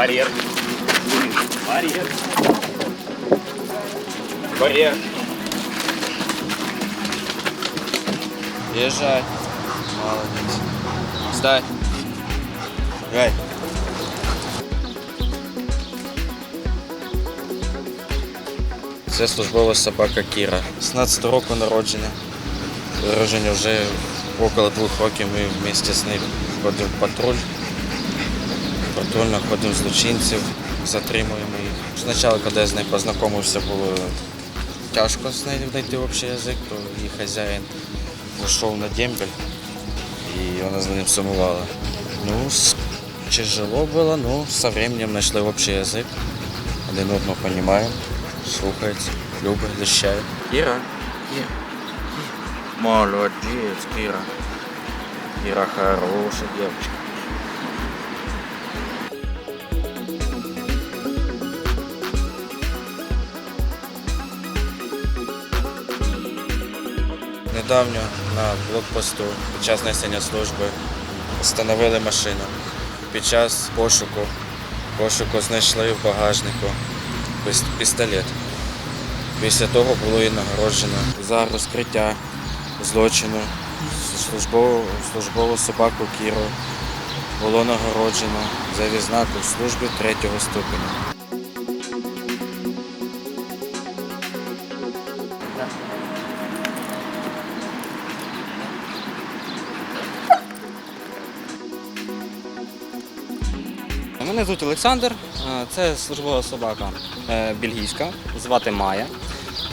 Барьер. Барьер. Барьер. Езжай. Молодец. Сдай. Гай. Це службова собака Кіра. 16 року народження. Народження вже около двох років ми вместе з нею ходимо в патруль. Патрульно ходимо злочинців, затримуємо їх. Спочатку, коли я з нею познайомився, було тяжко знайти общий язик, то її хазяїн вийшов на дембель і вона з ним сумувала. Ну, тяжело було, но со временем знайшли общий язик. Один одного розуміємо, слухається, любить, захищає. Кіра. Кіра. Молодець, Кіра. Кіра хороша дівчинка. Недавно на блокпосту під час несення служби встановили машину. Під час пошуку, пошуку знайшли в багажнику пістолет. Після того було і нагороджено за розкриття злочину службову, службову собаку Кіру. Було нагороджено за відзнаку служби третього ступеня. Мене звуть Олександр, е, це службова собака е, бельгійська, звати Майя.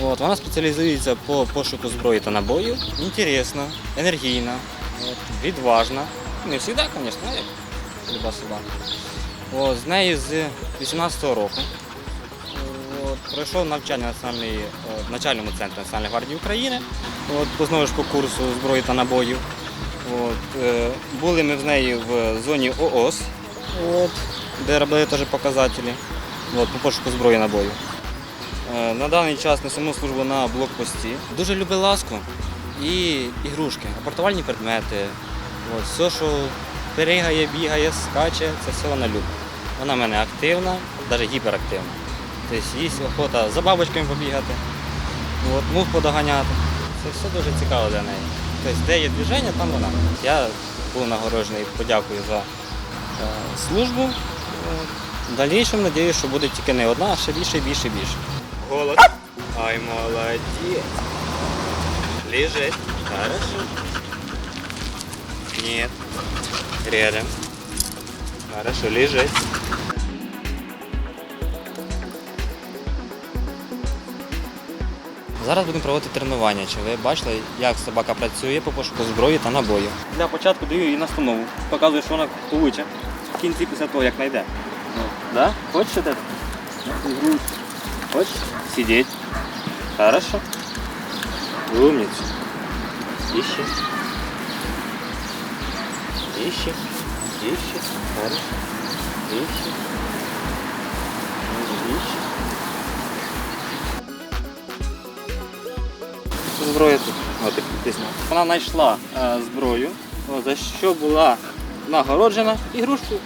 От, вона спеціалізується по пошуку зброї та набоїв. Інтересна, енергійна, от, відважна. Не завжди, звісно, як люба собака. От, з нею з 18-го року. От, пройшов навчання в е, в начальному центрі Національної гвардії України. От, знову ж по курсу зброї та набоїв. От, е, були ми з нею в зоні ООС, от, де робили теж показателі от, по пошуку зброї набою. Е, на даний час несемо службу на блокпості. Дуже любить ласку і ігрушки, апортувальні предмети. От, все, що перегає, бігає, скаче, це все вона любить. Вона в мене активна, навіть гіперактивна. Тобто є охота за бабочками побігати, от, мух поdoганяти. Це все дуже цікаво для неї. Тобто, де є движення, там вона. Я був нагороджений, подякую за е, службу. В дальнішому надіюсь, що буде тільки не одна, а ще більше, більше, більше. Голод. Ай, молодец. Лежит. Хорошо. Нет. Рядом. Хорошо, лежит. Зараз будемо проводити тренування. Чи ви бачили, як собака працює по пошуку зброї та набою? Для початку даю їй настанову. Показую, що вона получить в кінці після того, як знайде. Да? Хочеш сюди? Грудь. Хочеш? Сидеть. Хорошо. Умница. Ищи. Ищи. Ищи. Хорошо. Ищи. Ищи. зброю тут. От, як пісня. Вона знайшла е, зброю, о, за що була нагороджена ігрушкою.